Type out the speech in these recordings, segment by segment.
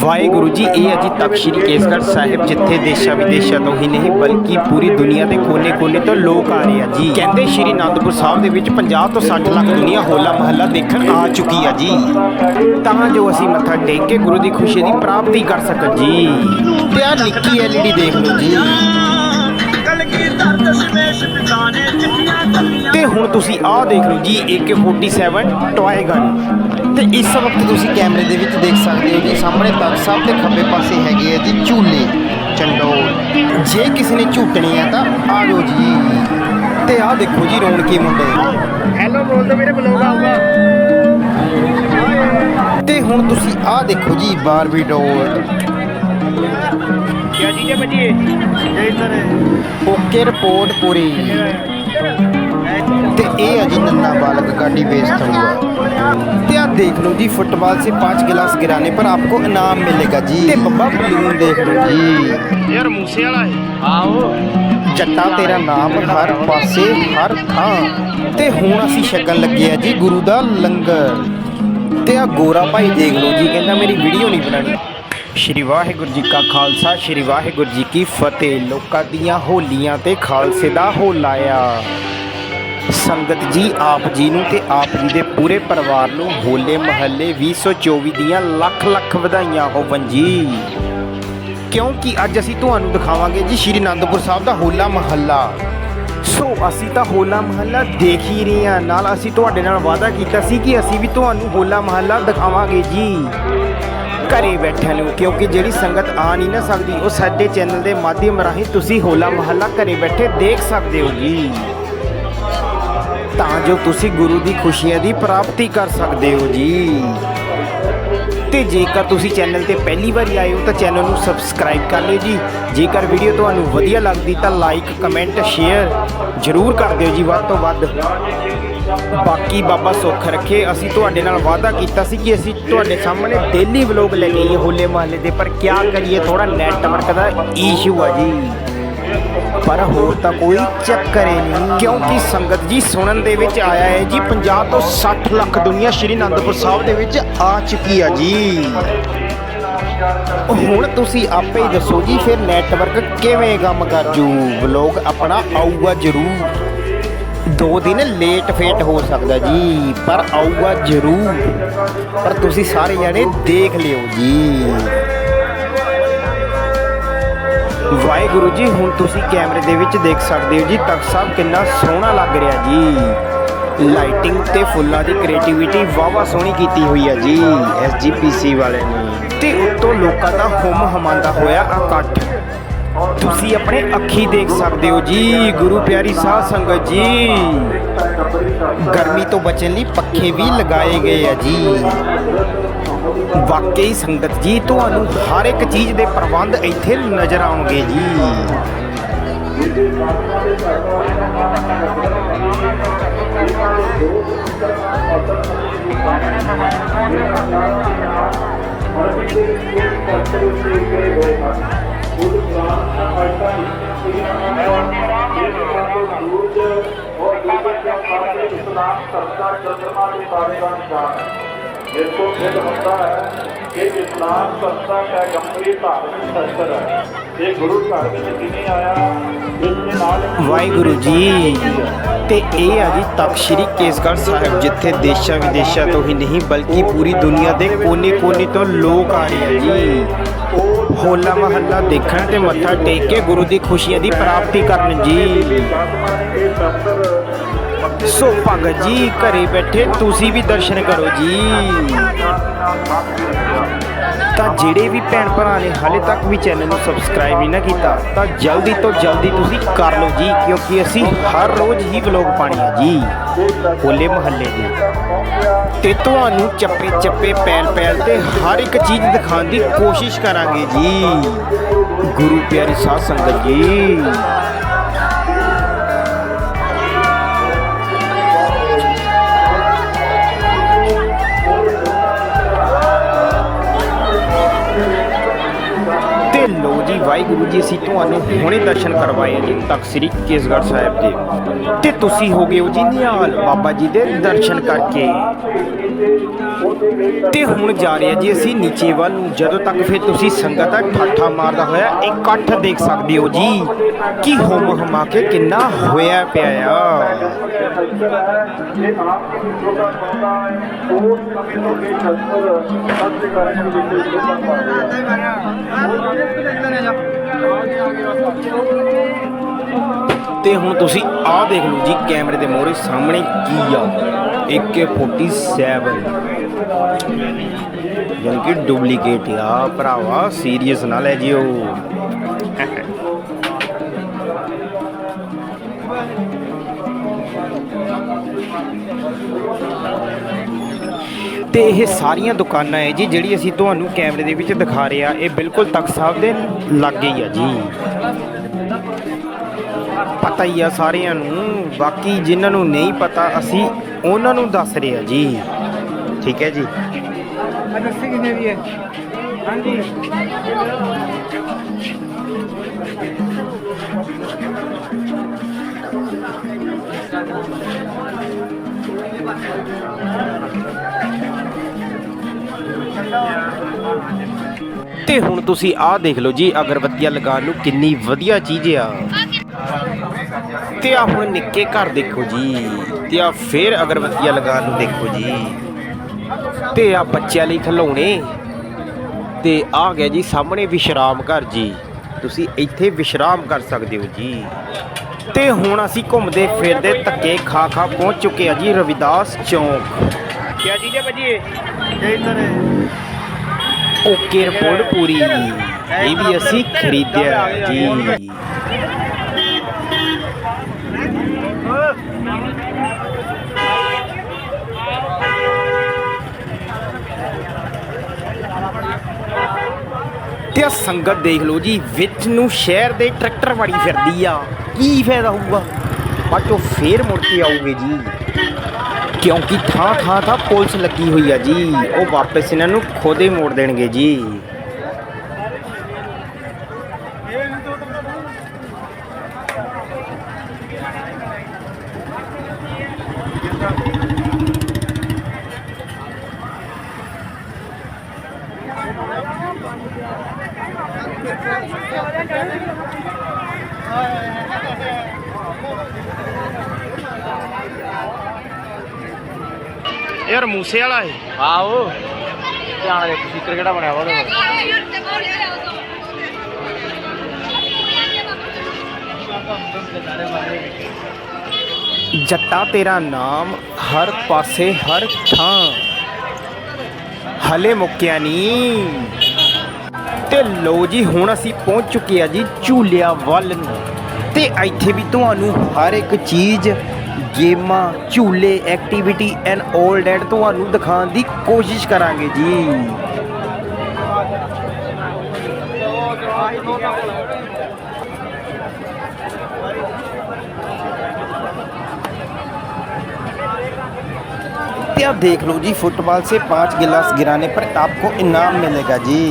ਵਾਹਿਗੁਰੂ ਜੀ, ਇਹ ਹੈ ਤੱਕ ਸ੍ਰੀ ਕੇਸਗੜ੍ਹ ਸਾਹਿਬ, ਜਿੱਥੇ ਦੇਸ਼ਾਂ ਵਿਦੇਸ਼ਾਂ ਤੋਂ ਹੀ ਨਹੀਂ, ਬਲਕਿ ਪੂਰੀ ਦੁਨੀਆ ਦੇ ਕੋਨੇ-ਕੋਨੇ ਤੋਂ ਲੋਕ ਆ ਰਹੇ ਆ ਜੀ। ਕਹਿੰਦੇ ਸ੍ਰੀ ਅਨੰਦਪੁਰ ਸਾਹਿਬ ਦੇ ਵਿੱਚ 50 ਤੋਂ 60 ਲੱਖ ਦੁਨੀਆ ਹੋਲਾ ਮਹੱਲਾ ਦੇਖਣ ਆ ਚੁੱਕੀ ਆ ਜੀ। ਤਾਂ ਜੋ ਅਸੀਂ ਮੱਥਾ ਟੇਕ ਕੇ ਗੁਰੂ ਦੀ ਖੁਸ਼ੀ ਦੀ ਪ੍ਰਾਪਤੀ ਕਰ ਸਕਣ ਜੀ। ਤੇ ਆ ਨਿੱਕੀ ਐਲਈਡੀ ਦੇਖ ਲਓ ਜੀ। ਤੇ ਹੁਣ ਤੁਸੀਂ ਆਹ ਦੇਖ ਲਓ ਜੀ AK47 ਟੋਏ ਗਨ ਤੇ ਇਸ ਵਕਤ ਤੁਸੀਂ ਕੈਮਰੇ ਦੇ ਵਿੱਚ ਦੇਖ ਸਕਦੇ ਹੋ ਜੀ ਸਾਹਮਣੇ ਤਖਤ ਸਾਹਿਬ ਦੇ ਖੱਬੇ ਪਾਸੇ ਹੈਗੇ ਆ ਜੀ ਝੂਲੇ ਚੰਡੋਲ। ਜੇ ਕਿਸੇ ਨੇ ਝੂਟਣੀ ਆ ਤਾਂ ਆ ਜਾਓ ਜੀ। ਤੇ ਆਹ ਦੇਖੋ ਜੀ ਰੌਣਕੀ ਮੁੰਡੇ। ਹੈਲੋ ਬੋਲ ਦੋ ਮੇਰੇ ਬਲੌਗ ਆਊਗਾ ਤੇ ਹੁਣ ਤੁਸੀਂ ਆਹ ਦੇਖੋ ਜੀ ਬਾਰਬੀ ਡੋਲ ਕੀ ਚੀਜ਼ ਹੈ ਬੱਚੀ ਇਹ ਇਧਰ ਓਕੇ ਰਿਪੋਰਟ ਪੂਰੀ ਤੇ ਇਹ ਹੈ ਜੀ ਨੰਨਾ ਬਾਲਕ गाड़ी बेचता हुआ ਤੇ ਆ ਦੇਖ ਲਓ ਜੀ ਫੁੱਟਬਾਲ से पांच गिलास गिराने पर आपको इनाम मिलेगा जी ਤੇ ਬੱਬਾ ਬਲੂਨ ਦੇਖ ਲਓ ਜੀ ਯਾਰ ਮੂਸੇ ਵਾਲਾ ਹੈ ਆਓ ਜੱਟਾ ਤੇਰਾ ਨਾਮ ਹਰ ਪਾਸੇ ਹਰ ਥਾਂ ਤੇ ਹੁਣ ਅਸੀਂ ਛਕਣ ਲੱਗੇ ਆ ਜੀ ਗੁਰੂ ਦਾ ਲੰਗਰ ਤੇ ਆ ਗੋਰਾ ਭਾਈ ਦੇਖ ਲਓ ਜੀ ਕਹਿੰਦਾ ਮੇਰੀ ਵੀਡੀਓ ਨਹੀਂ ਬਣਾਣੀ ਸ਼੍ਰੀ ਵਾਹਿਗੁਰੂ ਜੀ ਕਾ ਖਾਲਸਾ, ਸ਼੍ਰੀ ਵਾਹਿਗੁਰੂ ਜੀ ਕੀ ਫਤਿਹ। ਲੋਕਾਂ ਦੀਆਂ ਹੋਲੀਆਂ ਤੇ ਖਾਲਸੇ ਦਾ ਹੋਲਾ ਆ। ਸੰਗਤ ਜੀ, ਆਪ ਜੀ ਨੂੰ ਤੇ ਆਪ ਜੀ ਦੇ ਪੂਰੇ ਪਰਿਵਾਰ ਨੂੰ ਹੋਲੇ ਮਹੱਲੇ 2024 ਦੀਆਂ ਲੱਖ ਲੱਖ ਵਧਾਈਆਂ ਹੋਵਨ ਜੀ। ਕਿਉਂਕਿ ਅੱਜ ਅਸੀਂ ਤੁਹਾਨੂੰ ਦਿਖਾਵਾਂਗੇ ਜੀ ਸ਼੍ਰੀ ਅਨੰਦਪੁਰ ਸਾਹਿਬ ਦਾ ਹੋਲਾ ਮਹੱਲਾ। ਸੋ ਅਸੀਂ ਤਾਂ ਹੋਲਾ ਮਹੱਲਾ ਦੇਖ ਹੀ ਰਹੇ ਹਾਂ। ਨਾਲ ਅਸੀਂ ਤੁਹਾਡੇ ਨਾਲ ਵਾਅਦਾ ਕੀਤਾ ਸੀ ਕਿ ਅਸੀਂ ਵੀ ਤੁਹਾਨੂੰ ਹੋਲਾ ਮਹੱਲਾ ਦਿਖਾਵਾਂਗੇ ਜੀ। ਘਰੇ ਬੈਠਿਆਂ ਨੂੰ, ਕਿਉਂਕਿ ਜਿਹੜੀ ਸੰਗਤ ਆ ਨਹੀਂ ਨਾ ਸਕਦੀ, ਉਹ ਸਾਡੇ ਚੈਨਲ ਦੇ ਮਾਧਿਅਮ ਰਾਹੀਂ ਤੁਸੀਂ ਹੋਲਾ ਮਹੱਲਾ ਘਰੇ ਬੈਠੇ ਦੇਖ ਸਕਦੇ ਹੋ ਜੀ। ਤਾਂ ਜੋ ਤੁਸੀਂ ਗੁਰੂ ਦੀ ਖੁਸ਼ੀਆਂ ਦੀ ਪ੍ਰਾਪਤੀ ਕਰ ਸਕਦੇ ਹੋ ਜੀ। ਤੇ ਜੇਕਰ ਤੁਸੀਂ ਚੈਨਲ ਤੇ ਪਹਿਲੀ ਵਾਰੀ ਆਏ ਹੋ, ਤਾਂ ਚੈਨਲ ਨੂੰ ਸਬਸਕ੍ਰਾਈਬ ਕਰ ਲਿਓ ਜੀ। ਜੇਕਰ ਵੀਡੀਓ ਤੁਹਾਨੂੰ ਵਧੀਆ ਲੱਗਦੀ, ਤਾਂ ਲਾਈਕ ਕਮੈਂਟ ਸ਼ੇਅਰ ਜ਼ਰੂਰ ਕਰ ਦਿਓ ਜੀ, ਵੱਧ ਤੋਂ ਵੱਧ। ਬਾਕੀ ਬਾਬਾ ਸੁੱਖ ਰੱਖੇ। ਅਸੀਂ ਤੁਹਾਡੇ ਨਾਲ ਵਾਅਦਾ ਕੀਤਾ ਸੀ ਕਿ ਅਸੀਂ ਤੁਹਾਡੇ ਸਾਹਮਣੇ ਡੇਲੀ ਵਲੌਗ ਲੈ ਕੇ ਆਈਏ ਹੋਲੇ ਮਹੱਲੇ ਦੇ। ਪਰ ਕੀ ਕਰੀਏ ਥੋੜਾ ਨੈਟਵਰਕ ਦਾ ਇਸ਼ੂ ਆ ਜੀ। ਪਰ ਹੋਰ ਤਾਂ ਕੋਈ ਚੱਕਰ ਹੀ ਨਹੀਂ। ਕਿਉਂਕਿ ਸੰਗਤ ਜੀ ਸੁਣਨ ਦੇ ਵਿੱਚ ਆਇਆ ਹੈ ਜੀ 50 ਤੋਂ 60 ਲੱਖ ਦੁਨੀਆ ਸ਼੍ਰੀ ਅਨੰਦਪੁਰ ਸਾਹਿਬ ਦੇ ਵਿੱਚ ਆ ਚੁੱਕੀ ਆ ਜੀ। ਹੁਣ ਤੁਸੀਂ ਆਪੇ ਹੀ ਦੱਸੋ ਜੀ, ਫਿਰ ਨੈਟਵਰਕ ਕਿਵੇਂ ਕੰਮ ਕਰ ਜੂ? ਵਲੌਗ ਆਪਣਾ ਆਊਗਾ ਜ਼ਰੂਰ। ਦੋ ਦਿਨ ਲੇਟ ਫੇਟ ਹੋ ਸਕਦਾ ਜੀ, ਪਰ ਆਊਗਾ ਜ਼ਰੂਰ। ਪਰ ਤੁਸੀਂ ਸਾਰੇ ਜਣੇ ਦੇਖ ਲਿਓ ਜੀ। ਵਾਹਿਗੁਰੂ ਜੀ, ਹੁਣ ਤੁਸੀਂ ਕੈਮਰੇ ਦੇ ਵਿੱਚ ਦੇਖ ਸਕਦੇ ਹੋ ਜੀ, ਤਖਤ ਸਾਹਿਬ ਕਿੰਨਾ ਸੋਹਣਾ ਲੱਗ ਰਿਹਾ ਜੀ। ਲਾਈਟਿੰਗ ਤੇ ਫੁੱਲਾਂ ਦੀ ਕ੍ਰੀਏਟੀਵਿਟੀ ਵਾਵਾ ਸੋਹਣੀ ਕੀਤੀ ਹੋਈ ਹੈ ਜੀ ਐਸਜੀਪੀਸੀ ਵਾਲਿਆਂ ਨੇ। ਤੇ ਉੱਤੋਂ ਲੋਕਾਂ ਦਾ ਹੁਮ ਹਮਾਂਦਾ ਹੋਇਆ ਇਕੱਠ। ਤੁਸੀਂ ਆਪਣੇ ਅੱਖੀ ਦੇਖ ਸਕਦੇ ਹੋ ਜੀ, ਗੁਰੂ ਪਿਆਰੀ ਸਾਧ ਸੰਗਤ ਜੀ। ਗਰਮੀ ਤੋਂ ਬਚਣ ਲਈ ਪੱਖੇ ਵੀ ਲਗਾਏ ਗਏ ਆ ਜੀ। ਵਾਕਈ ਸੰਗਤ ਜੀ, ਤੁਹਾਨੂੰ ਹਰ ਇੱਕ ਚੀਜ਼ ਦੇ ਪ੍ਰਬੰਧ ਇੱਥੇ ਨਜ਼ਰ ਆਉਣਗੇ ਜੀ। ਸੂਰਜ ਔਰ ਦੂਜੇ ਪਾਸੇ ਇਸਲਾਮ ਸਰਕਾਰ ਚੰਦਰਮਾ ਦੇ ਬਾਰੇ ਦਾ ਨਿਸ਼ਾਨ ਹੈ जिसको सिद्ध होता है कि इस्लाम संस्था का गंभीर धार्मिक शस्त्र है ये गुरु घर ਵਿੱਚ ਕਿਵੇਂ ਆਇਆ ਇਸ ਦੇ ਨਾਲ ਵਾਹਿਗੁਰੂ ਜੀ ਤੇ ਇਹ ਆ ਜੀ ਤਖਤ ਸ੍ਰੀ ਕੇਸਗੜ੍ਹ ਸਾਹਿਬ ਜਿੱਥੇ ਦੇਸ਼ਾਂ ਵਿਦੇਸ਼ਾਂ ਤੋਂ ਹੀ ਨਹੀਂ ਬਲਕਿ ਪੂਰੀ ਦੁਨੀਆ ਦੇ ਕੋਨੇ-ਕੋਨੇ ਤੋਂ ਲੋਕ ਆ ਰਹੇ ਆ ਜੀ ਹੋਲਾ ਮਹੱਲਾ ਦੇਖਣ ਤੇ ਮੱਥਾ ਟੇਕ ਕੇ ਗੁਰੂ ਦੀ ਖੁਸ਼ੀਆਂ ਦੀ ਪ੍ਰਾਪਤੀ ਕਰਨ ਜੀ ਇਹ ਸ਼ਸਤਰ ਸੋ ਭਗਤ ਜੀ, ਘਰੇ ਬੈਠੇ ਤੁਸੀਂ ਵੀ ਦਰਸ਼ਨ ਕਰੋ ਜੀ। ਤਾਂ ਜਿਹੜੇ ਵੀ ਭੈਣ ਭਰਾ ਨੇ ਹਾਲੇ ਤੱਕ ਵੀ ਚੈਨਲ ਨੂੰ ਸਬਸਕ੍ਰਾਈਬ ਨਹੀਂ ਨਾ ਕੀਤਾ, ਤਾਂ ਜਲਦੀ ਤੋਂ ਜਲਦੀ ਤੁਸੀਂ ਕਰ ਲਓ ਜੀ, ਕਿਉਂਕਿ ਅਸੀਂ ਹਰ ਰੋਜ਼ ਹੀ ਵਲੌਗ ਪਾਣੀ ਹੈ ਜੀ। ਹੋਲੇ ਮਹੱਲੇ ਦੇ। ਤੇ ਤੁਹਾਨੂੰ ਚੱਪੇ ਚੱਪੇ, ਪੈਲ ਪੈਲ ਤੇ ਹਰ ਇੱਕ ਚੀਜ਼ ਦਿਖਾਉਣ ਦੀ ਕੋਸ਼ਿਸ਼ ਕਰਾਂਗੇ ਜੀ। ਗੁਰੂ ਪਿਆਰੀ ਸਾਧ ਸੰਗਤ ਜੀ। ਲੋ ਜੀ, ਵਾਹਿਗੁਰੂ ਜੀ, ਅਸੀਂ ਤੁਹਾਨੂੰ ਹੁਣੇ ਦਰਸ਼ਨ ਕਰਵਾਏ ਆ ਜੀ, ਤਖਤ ਸ੍ਰੀ ਕੇਸਗੜ੍ਹ ਸਾਹਿਬ ਦੇ। ਤੇ ਤੁਸੀਂ ਹੋ ਗਏ ਹੋ ਜੀ ਨਿਹਾਲ ਬਾਬਾ ਜੀ ਦੇ ਦਰਸ਼ਨ ਕਰਕੇ। ਤੇ ਹੁਣ ਜਾ ਰਹੇ ਆ ਜੀ ਅਸੀਂ ਨੀਚੇ ਵੱਲ। ਨੂੰ ਜਦੋਂ ਤੱਕ ਫਿਰ ਤੁਸੀਂ ਸੰਗਤ ਦਾ ਠਾਠਾ ਮਾਰਦਾ ਹੋਇਆ ਇਕੱਠ ਦੇਖ ਸਕਦੇ ਹੋ ਜੀ। ਕਿ ਹੁਮ ਹਮਾ ਕੇ ਕਿੰਨਾ ਹੋਇਆ ਪਿਆ ਆ। ਤੇ ਹੁਣ ਤੁਸੀਂ ਆਹ ਦੇਖ ਲਓ ਜੀ, ਕੈਮਰੇ ਦੇ ਮੋਹਰੇ ਸਾਹਮਣੇ ਕੀ ਆ? AK47 ਯਾਨੀ ਕਿ ਡੁਪਲੀਕੇਟ ਆ, ਭਰਾਵਾ ਸੀਰੀਅਸ ਨਾ ਲੈ ਜਿਓ। ਤੇ ਇਹ ਸਾਰੀਆਂ ਦੁਕਾਨਾਂ ਹੈ ਜੀ, ਜਿਹੜੀ ਅਸੀਂ ਤੁਹਾਨੂੰ ਕੈਮਰੇ ਦੇ ਵਿੱਚ ਦਿਖਾ ਰਹੇ ਆ ਇਹ ਬਿਲਕੁਲ ਤਖਤ ਸਾਹਿਬ ਦੇ ਲਾਗੇ ਹੀ ਆ ਜੀ। ਪਤਾ ਹੀ ਆ ਸਾਰਿਆਂ ਨੂੰ, ਬਾਕੀ ਜਿਨ੍ਹਾਂ ਨੂੰ ਨਹੀਂ ਪਤਾ, ਅਸੀਂ ਉਹਨਾਂ ਨੂੰ ਦੱਸ ਰਹੇ ਆ ਜੀ। ਠੀਕ ਹੈ ਜੀ। ਲੱਸੀ ਕਿੰਨੇ ਦੀ ਹੈ? ਹਾਂਜੀ। ਤੇ ਹੁਣ ਤੁਸੀਂ ਆਹ ਦੇਖ ਲਓ ਜੀ ਅਗਰਬੱਤੀਆਂ ਲਗਾਉਣ ਨੂੰ ਕਿੰਨੀ ਵਧੀਆ ਚੀਜ਼ ਆ। ਤੇ ਆ ਹੁਣ ਨਿੱਕੇ ਘਰ ਦੇਖੋ ਜੀ ਤੇ ਆ ਫੇਰ ਅਗਰਬੱਤੀਆਂ ਲਗਾਉਣ ਨੂੰ ਦੇਖੋ ਜੀ। ਤੇ ਆ ਬੱਚਿਆਂ ਲਈ ਖਿਡੌਣੇ ਤੇ ਆ ਗਿਆ ਜੀ ਸਾਹਮਣੇ ਵਿਸ਼ਰਾਮ ਘਰ ਜੀ। ਤੁਸੀਂ ਇੱਥੇ ਵਿਸ਼ਰਾਮ ਕਰ ਸਕਦੇ ਹੋ ਜੀ। ਤੇ ਹੁਣ ਅਸੀਂ ਘੁੰਮਦੇ ਫਿਰਦੇ ਧੱਕੇ ਖਾ ਖਾ ਪਹੁੰਚ ਚੁੱਕੇ ਆ ਜੀ ਰਵਿਦਾਸ ਚੌਂਕ। ਕੀ ਚੀਜ਼ ਹੈ ਭਾਜੀ ਇਹ? ਓਕੇ ਰਿਪੋਰਟ ਪੂਰੀ। ਇਹ ਵੀ ਅਸੀਂ ਖਰੀਦਿਆ ਜੀ। ਤੇ ਸੰਗਤ ਦੇਖ ਲਓ ਜੀ, ਵਿੱਚ ਨੂੰ ਸ਼ਹਿਰ ਦੇ ਟਰੈਕਟਰ ਵਾੜੀ ਫਿਰਦੀ ਆ। ਕੀ ਫਾਇਦਾ ਹੋਊਗਾ? ਬਾਅਦ ਚੋਂ ਫੇਰ ਮੁੜ ਕੇ ਆਉਗੇ ਜੀ। ਕਿਉਂਕਿ ਥਾਂ ਥਾਂ ਤਾਂ ਪੁਲਿਸ ਲੱਗੀ ਹੋਈ ਆ ਜੀ। ਉਹ ਵਾਪਸ ਇਹਨਾਂ ਨੂੰ ਖੋਦੇ ਮੋੜ ਦੇਣਗੇ ਜੀ। ਯਾਰ ਮੂਸੇ ਵਾਲਾ ਹੈ ਆਓ ਧਿਆਨ ਦੇ ਸਪੀਕਰ ਕਿਹੜਾ ਬਣਿਆ ਵਾ ਉਹਦੇ ਕੋਲ? ਜੱਟਾ ਤੇਰਾ ਨਾਮ ਹਰ ਪਾਸੇ ਹਰ ਥਾਂ। ਹਲੇ ਮੁੱਕਿਆ ਨਹੀਂ। ਤੇ ਲੋ ਜੀ ਹੁਣ ਅਸੀਂ ਪਹੁੰਚ ਚੁੱਕੇ ਆ ਜੀ ਝੂਲਿਆ ਵੱਲ ਨੂੰ। ਤੇ ਇੱਥੇ ਵੀ ਤੁਹਾਨੂੰ ਹਰ ਇੱਕ ਚੀਜ਼ ਗੇਮਾਂ ਝੂਲੇ ਐਕਟੀਵਿਟੀ ਐਂਡ 올 ਡੈਟ ਤੁਹਾਨੂੰ ਦਿਖਾਉਣ ਦੀ ਕੋਸ਼ਿਸ਼ ਕਰਾਂਗੇ ਜੀ ਤੇ आप देख लो जी फुटबॉल से पाँच गिलास गिराने पर आपको इनाम मिलेगा जी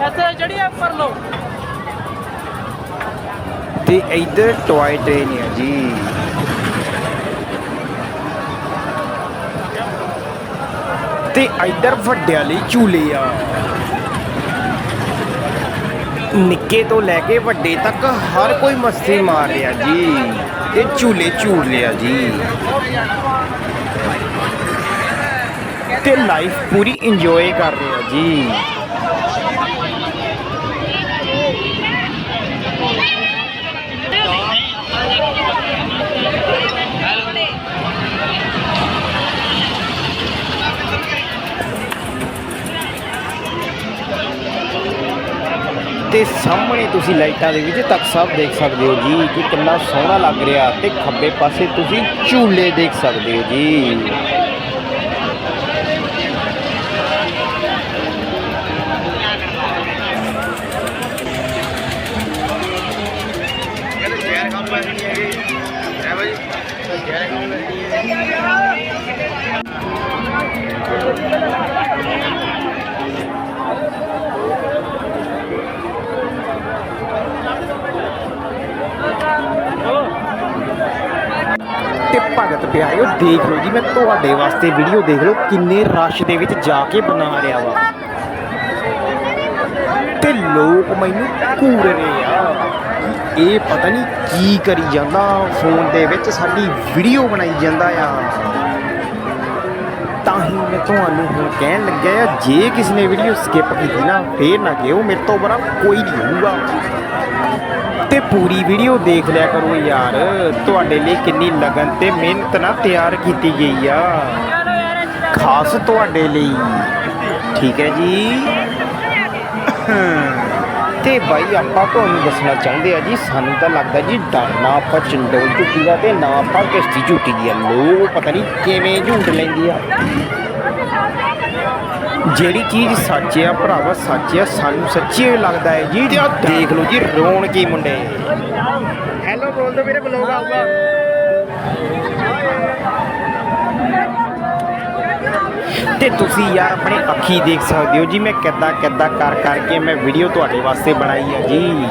ਇੱਥੇ ਜਿਹੜੀ ਆ ਪਰ ਲੋ ਤੇ ਇੱਧਰ ਟੋਏ ਟ੍ਰੇਨ ਹੈ ਜੀ ਤੇ ਇੱਧਰ ਵੱਡਿਆਂ ਲਈ ਝੂਲੇ ਆ। ਨਿੱਕੇ ਤੋਂ ਲੈ ਕੇ ਵੱਡੇ ਤੱਕ ਹਰ ਕੋਈ ਮਸਤੀ ਮਾਰ ਰਿਹਾ ਜੀ। ਤੇ ਝੂਲੇ ਝੂਲ ਰਿਹਾ ਜੀ। ਤੇ ਲਾਈਫ ਪੂਰੀ ਇੰਜੋਏ ਕਰ ਰਿਹਾ ਜੀ। ਤੇ ਸਾਹਮਣੇ ਤੁਸੀਂ ਲਾਈਟਾਂ ਦੇ ਵਿੱਚ ਤੱਕ ਸਭ ਦੇਖ ਸਕਦੇ ਹੋ ਜੀ, ਕਿ ਕਿੰਨਾ ਸੋਹਣਾ ਲੱਗ ਰਿਹਾ ਤੇ ਖੱਬੇ ਪਾਸੇ ਤੁਸੀਂ ਝੂਲੇ ਦੇਖ ਸਕਦੇ ਹੋ ਜੀ। ਦੇਖ ਲਓ ਜੀ, ਮੈਂ ਤੁਹਾਡੇ ਵਾਸਤੇ ਵੀਡੀਓ ਦੇਖ ਲਓ, ਕਿੰਨੇ ਰਸ਼ ਦੇ ਵਿੱਚ ਜਾ ਕੇ ਬਣਾ ਰਿਹਾ ਵਾ। ਤੇ ਲੋਕ ਮੈਨੂੰ ਘੂਰ ਰਹੇ ਆ। ਕਿ ਇਹ ਪਤਾ ਨਹੀਂ ਕੀ ਕਰੀ ਜਾਂਦਾ ਫੋਨ ਦੇ ਵਿੱਚ ਸਾਡੀ ਵੀਡੀਓ ਬਣਾਈ ਜਾਂਦਾ ਆ। ਤਾਂ ਹੀ ਮੈਂ ਤੁਹਾਨੂੰ ਹੁਣ ਕਹਿਣ ਲੱਗਿਆ ਆ, ਜੇ ਕਿਸੇ ਨੇ ਵੀਡੀਓ ਸਕਿਪ ਕੀਤੀ ਨਾ, ਫੇਰ ਨਾ ਕਿਹੋ, ਮੇਰੇ ਤੋਂ ਬੜਾ ਕੋਈ ਨਹੀਂ ਹੋਊਗਾ। ਪੂਰੀ ਵੀਡੀਓ ਦੇਖ ਲਿਆ ਕਰੋ ਯਾਰ। ਤੁਹਾਡੇ ਲਈ ਕਿੰਨੀ ਲਗਨ ਤੇ ਮਿਹਨਤ ਨਾਲ ਤਿਆਰ ਕੀਤੀ ਗਈ ਆ। ਖਾਸ ਤੁਹਾਡੇ ਲਈ। ਠੀਕ ਹੈ ਜੀ। ਤੇ ਬਾਈ, ਆਪਾਂ ਤੁਹਾਨੂੰ ਦੱਸਣਾ ਚਾਹੁੰਦੇ ਆ ਜੀ, ਸਾਨੂੰ ਤਾਂ ਲੱਗਦਾ ਜੀ ਡਰ ਨਾ ਆਪਾਂ ਚੰਡੋਲ ਝੂਟੀ ਦਾ ਤੇ ਨਾ ਆਪਾਂ ਕਿਸ਼ਤੀ ਝੂਟੀ ਦੀ ਆ। ਲੋ ਪਤਾ ਨਹੀਂ ਕਿਵੇਂ ਝੂਟ ਲੈਂਦੀ ਆ। ਜਿਹੜੀ ਚੀਜ਼ ਸੱਚ ਆ ਭਰਾਵਾ ਸੱਚ ਆ ਸਾਨੂੰ ਸੱਚੀ ਹੀ ਲੱਗਦਾ ਹੈ ਜੀ। ਦੇਖ ਲਓ ਜੀ ਰੋਣ ਕੀ ਮੁੰਡੇ। ਹੈਲੋ ਬੋਲ ਦੋ ਮੇਰੇ ਬਲੌਗ ਆਊਗਾ। ਤੇ ਤੁਸੀਂ ਯਾਰ ਆਪਣੇ ਅੱਖੀ ਦੇਖ ਸਕਦੇ ਹੋ ਜੀ ਮੈਂ ਕਿੱਦਾਂ ਕਿੱਦਾਂ ਕਰ ਕਰਕੇ ਮੈਂ ਵੀਡੀਓ ਤੁਹਾਡੇ ਵਾਸਤੇ ਬਣਾਈ ਆ ਜੀ।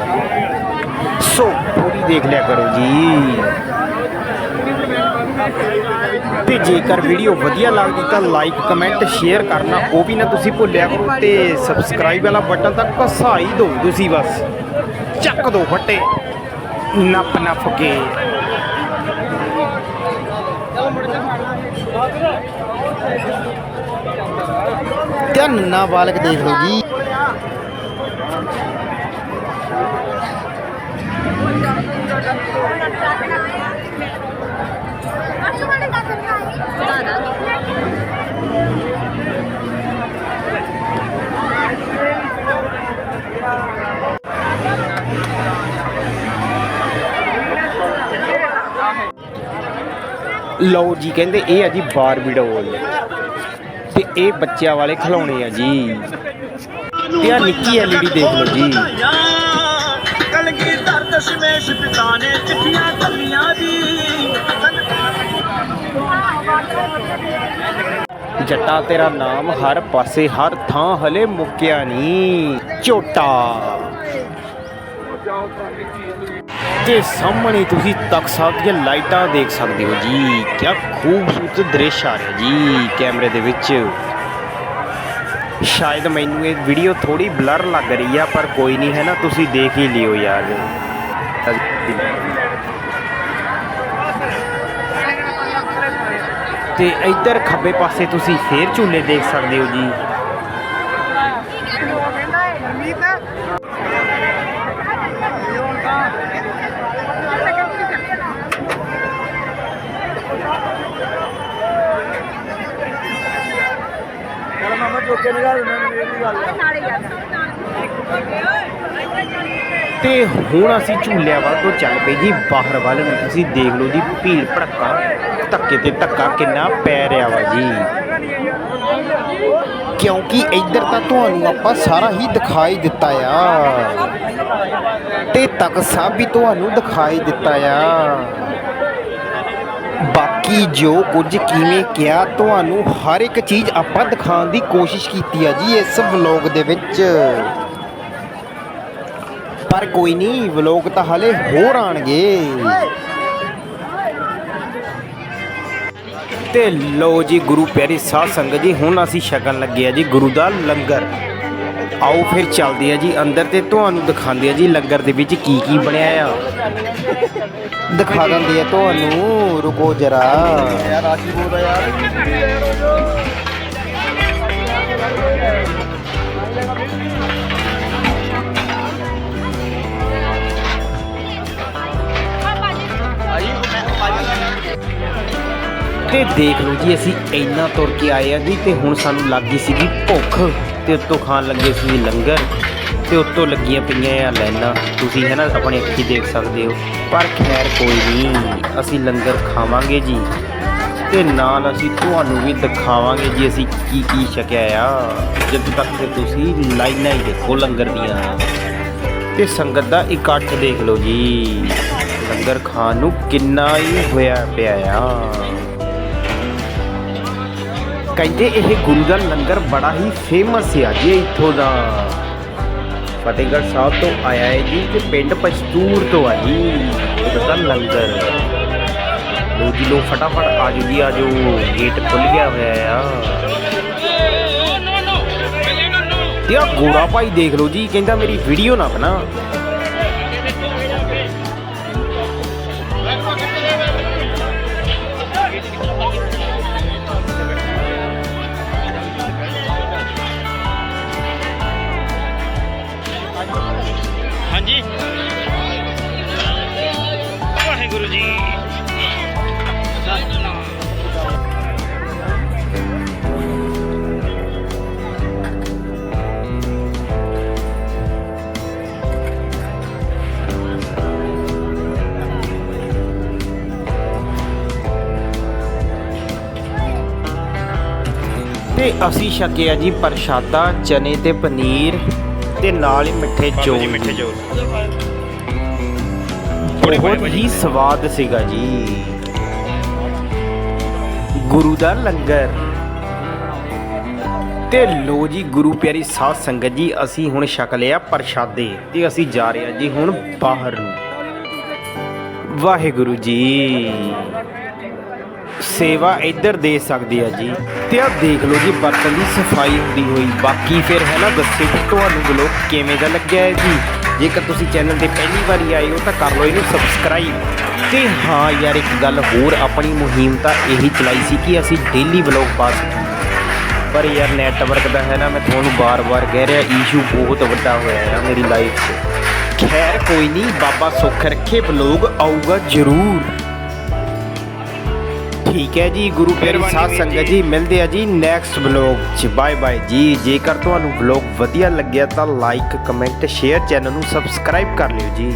ਸੋ ਪੂਰੀ ਦੇਖ ਲਿਆ ਕਰੋ ਜੀ। ਤੇ ਜੇਕਰ ਵੀਡੀਓ ਵਧੀਆ ਲੱਗਦੀ ਤਾਂ ਲਾਈਕ ਕਮੈਂਟ ਸ਼ੇਅਰ ਕਰਨਾ, ਉਹ ਵੀ ਨਾ ਤੁਸੀਂ ਭੁੱਲਿਆ ਕਰੋ ਤੇ ਸਬਸਕ੍ਰਾਈਬ ਵਾਲਾ ਬਟਨ ਤਾਂ ਘਸਾ ਹੀ ਦਿਓ ਤੁਸੀਂ ਬਸ। ਚੱਕ ਦੋ ਫੱਟੇ। ਨੱਪ ਨੱਪ ਕੇ। ਤੇ ਨੰਨਾ ਬਾਲਕ ਦੇਖ ਲਓ ਜੀ। ਲਓ ਜੀ, ਕਹਿੰਦੇ ਇਹ ਆ ਜੀ ਬਾਰਬੀ ਡੋਲ। ਤੇ ਇਹ ਬੱਚਿਆਂ ਵਾਲੇ ਖਿਡੌਣੇ ਆ ਜੀ। ਤੇ ਆ ਨਿੱਕੀ ਐਲਈਡੀ ਦੇਖ ਲਓ ਜੀ। ਕਲਗੀ ਦਰਦ ਸਮੇਸ਼ ਪਿਤਾ ਨੇ ਚਿੱਠੀਆਂ ਕੱਲੀਆਂ ਦੀ ਜੱਟਾ ਤੇਰਾ ਨਾਮ ਹਰ ਪਾਸੇ, ਹਰ ਥਾਂ ਹਲੇ ਮੁੱਕਿਆ ਨਹੀਂ ਝੋਟਾ। ਤੇ ਸਾਹਮਣੇ ਤੁਸੀਂ ਤੱਕ ਸਾਹਿਬ ਦੀਆਂ ਲਾਈਟਾਂ ਦੇਖ ਸਕਦੇ ਹੋ ਜੀ। ਕੀ ਖੂਬਸੂਰਤ ਦ੍ਰਿਸ਼ ਆ ਰਿਹਾ ਜੀ ਕੈਮਰੇ ਦੇ ਵਿੱਚ। ਸ਼ਾਇਦ ਮੈਨੂੰ ਇਹ ਵੀਡੀਓ ਥੋੜੀ ਬਲਰ ਲੱਗ ਰਹੀ ਆ, ਪਰ ਕੋਈ ਨਹੀਂ ਹੈ ਨਾ? ਤੁਸੀਂ ਦੇਖ ਹੀ ਲਿਓ ਯਾਰ। ਤੇ ਇੱਧਰ ਖੱਬੇ ਪਾਸੇ ਤੁਸੀਂ ਫੇਰ ਝੂਲੇ ਦੇਖ ਸਕਦੇ ਹੋ ਜੀ। ਤੇ ਹੁਣ ਅਸੀਂ ਝੂਲਿਆਂ ਵੱਲ ਤੋਂ ਚੱਲ ਪਏ ਜੀ, ਬਾਹਰ ਵੱਲ ਨੂੰ। ਤੁਸੀਂ ਦੇਖ ਲਓ ਜੀ ਭੀੜ ਭੜੱਕਾ ਧੱਕੇ ਤੇ ਧੱਕਾ ਕਿੰਨਾ ਪੈ ਰਿਹਾ ਵਾ ਜੀ। ਕਿਉਂਕਿ ਇੱਧਰ ਤਾਂ ਤੁਹਾਨੂੰ ਆਪਾਂ ਸਾਰਾ ਹੀ ਦਿਖਾਈ ਦਿੱਤਾ ਆ। ਤੇ ਤੱਕ ਸਭ ਵੀ ਤੁਹਾਨੂੰ ਦਿਖਾਈ ਦਿੱਤਾ ਆ। ਬਾਕੀ ਜੋ ਕੁਝ ਕਿਵੇਂ ਕਿਹਾ, ਤੁਹਾਨੂੰ ਹਰ ਇੱਕ ਚੀਜ਼ ਆਪਾਂ ਦਿਖਾਉਣ ਦੀ ਕੋਸ਼ਿਸ਼ ਕੀਤੀ ਆ ਜੀ ਇਸ ਵਲੌਗ ਦੇ ਵਿੱਚ। ਪਰ ਕੋਈ ਨਹੀਂ, ਵਲੋਗ ਤਾਂ ਹਲੇ ਹੋਰ ਆਣਗੇ ਤੇ ਲੋ ਜੀ ਗੁਰੂ ਪਿਆਰੇ ਸਾਧ ਸੰਗਤ ਜੀ, ਹੁਣ ਅਸੀਂ ਛਕਣ ਲੱਗੇ ਆ ਜੀ ਗੁਰੂ ਦਾ ਲੰਗਰ। ਆਓ ਫਿਰ ਚੱਲਦੇ ਆ ਜੀ ਅੰਦਰ ਤੇ ਤੁਹਾਨੂੰ ਦਿਖਾਉਂਦੇ ਆ ਜੀ ਲੰਗਰ ਦੇ ਵਿੱਚ ਕੀ ਕੀ ਬਣਿਆ ਆ। ਦਿਖਾ ਦਿੰਦੇ ਆ ਤੁਹਾਨੂੰ, ਰੁਕੋ ਜਰਾ। ਯਾਰ ਰਾਜੀ ਬੋਲਦਾ ਯਾਰ ਤੇ ਦੇਖ ਲਓ ਜੀ, ਅਸੀਂ ਇੰਨਾ ਤੁਰ ਕੇ ਆਏ ਆ ਜੀ, ਤੇ ਹੁਣ ਸਾਨੂੰ ਲੱਗ ਗਈ ਸੀਗੀ ਭੁੱਖ। ਤੇ ਉੱਤੋਂ ਖਾਣ ਲੱਗੇ ਸੀ ਲੰਗਰ, ਤੇ ਉੱਤੋਂ ਲੱਗੀਆਂ ਪਈਆਂ ਆ ਲਾਈਨਾਂ ਤੁਸੀਂ ਹੈ ਨਾ, ਆਪਣੇ ਅੱਖੀ ਦੇਖ ਸਕਦੇ ਹੋ। ਪਰ ਖੈਰ ਕੋਈ ਨਹੀਂ, ਅਸੀਂ ਲੰਗਰ ਖਾਵਾਂਗੇ ਜੀ। ਤੇ ਨਾਲ ਅਸੀਂ ਤੁਹਾਨੂੰ ਵੀ ਦਿਖਾਵਾਂਗੇ ਜੀ, ਅਸੀਂ ਕੀ ਕੀ ਛਕਿਆ ਆ। ਜਦ ਤੱਕ ਤੇ ਤੁਸੀਂ ਲਾਈਨਾਂ ਹੀ ਦੇਖੋ ਲੰਗਰ ਦੀਆਂ। ਤੇ ਸੰਗਤ ਦਾ ਇਕੱਠ ਦੇਖ ਲਓ ਜੀ। ਲੰਗਰ ਖਾਣ ਨੂੰ ਕਿੰਨਾ ਹੀ ਹੋਇਆ ਪਿਆ ਆ। ਕਹਿੰਦੇ ਇਹ ਗੁਰੂ ਦਾ ਲੰਗਰ ਬੜਾ ਹੀ ਫੇਮਸ ਆ ਜੀ ਇੱਥੋਂ ਦਾ ਫਤਿਹਗੜ੍ਹ ਸਾਹਿਬ ਤੋਂ ਆਇਆ ਹੈ ਜੀ ਤੇ ਪਿੰਡ ਪਸ਼ਤੂਰ ਤੋਂ ਆ ਜੀ ਗੁਰੂ ਦਾ ਲੰਗਰ ਲੋ ਜੀ ਲੋ ਫਟਾਫਟ ਆਜੋ ਜੀ ਆਜੋ ਗੇਟ ਖੁੱਲ ਗਿਆ ਹੋਇਆ ਆ ਤੇ ਆ ਗੋਰਾ ਭਾਈ ਦੇਖ ਲਓ ਜੀ ਕਹਿੰਦਾ ਮੇਰੀ ਵੀਡੀਓ ਨਾ ਬਣਾ ਤੇ ਅਸੀਂ ਛਕਿਆ ਜੀ ਪ੍ਰਸ਼ਾਦਾ ਚਨੇ ਤੇ ਪਨੀਰ ਤੇ ਨਾਲ ਹੀ ਮਿੱਠੇ ਚੌਲ ਜੀ। ਮਿੱਠੇ ਚੌਲ। ਬਹੁਤ ਹੀ ਸਵਾਦ ਸੀਗਾ ਜੀ। ਗੁਰੂ ਦਾ ਲੰਗਰ। ਤੇ ਲੋ ਜੀ ਗੁਰੂ ਪਿਆਰੀ ਸਾਧ ਸੰਗਤ ਜੀ ਅਸੀਂ ਹੁਣ ਛਕ ਲਿਆ ਪ੍ਰਸ਼ਾਦੇ ਤੇ ਅਸੀਂ ਜਾ ਰਹੇ ਹਾਂ ਜੀ ਹੁਣ ਬਾਹਰ ਨੂੰ। ਵਾਹਿਗੁਰੂ ਜੀ। ਸੇਵਾ ਇੱਧਰ ਦੇ ਸਕਦੇ ਆ ਜੀ। ਤੇ ਆ ਦੇਖ ਲਓ ਜੀ, ਬਰਤਨ ਦੀ ਸਫ਼ਾਈ ਹੁੰਦੀ ਹੋਈ। ਬਾਕੀ ਫਿਰ ਹੈ ਨਾ ਦੱਸਿਓ ਕਿ ਤੁਹਾਨੂੰ ਵਲੋਗ ਕਿਵੇਂ ਦਾ ਲੱਗਿਆ ਹੈ ਜੀ। ਜੇਕਰ ਤੁਸੀਂ ਚੈਨਲ ਤੇ ਪਹਿਲੀ ਵਾਰੀ ਆਏ ਹੋ, ਤਾਂ ਕਰ ਲਓ ਇਹਨੂੰ ਸਬਸਕ੍ਰਾਈਬ ਤੇ ਹਾਂ ਯਾਰ, ਇੱਕ ਗੱਲ ਹੋਰ ਆਪਣੀ ਮੁਹਿੰਮ ਤਾਂ ਇਹੀ ਚਲਾਈ ਸੀ ਕਿ ਅਸੀਂ ਡੇਲੀ ਵਲੋਗ ਪਾ ਸਕੀਏ। ਪਰ ਯਾਰ ਨੈਟਵਰਕ ਦਾ ਹੈ ਨਾ, ਮੈਂ ਤੁਹਾਨੂੰ ਬਾਰ-ਬਾਰ ਕਹਿ ਰਿਹਾ ਇਸ਼ੂ ਬਹੁਤ ਵੱਡਾ ਹੋਇਆ ਹੈ ਮੇਰੀ ਲਾਈਫ 'ਚ। ਖੈਰ, ਕੋਈ ਨਹੀਂ, ਬਾਬਾ ਸੁੱਖ ਰੱਖੇ ਵਲੋਗ ਆਊਗਾ ਜ਼ਰੂਰ। ਠੀਕ ਹੈ ਜੀ ਗੁਰੂ ਪਿਆਰੀ ਸਾਧ ਸੰਗਤ ਜੀ। ਜੀ ਮਿਲਦੇ ਆ ਜੀ ਨੈਕਸਟ ਵਲੋਗ 'ਚ। ਬਾਏ ਬਾਏ ਜੀ। ਜੇਕਰ ਤੁਹਾਨੂੰ ਵਲੋਗ ਵਧੀਆ ਲੱਗਿਆ ਤਾਂ ਲਾਈਕ ਕਮੈਂਟ ਸ਼ੇਅਰ ਚੈਨਲ ਨੂੰ ਸਬਸਕ੍ਰਾਈਬ ਕਰ ਲਿਓ ਜੀ।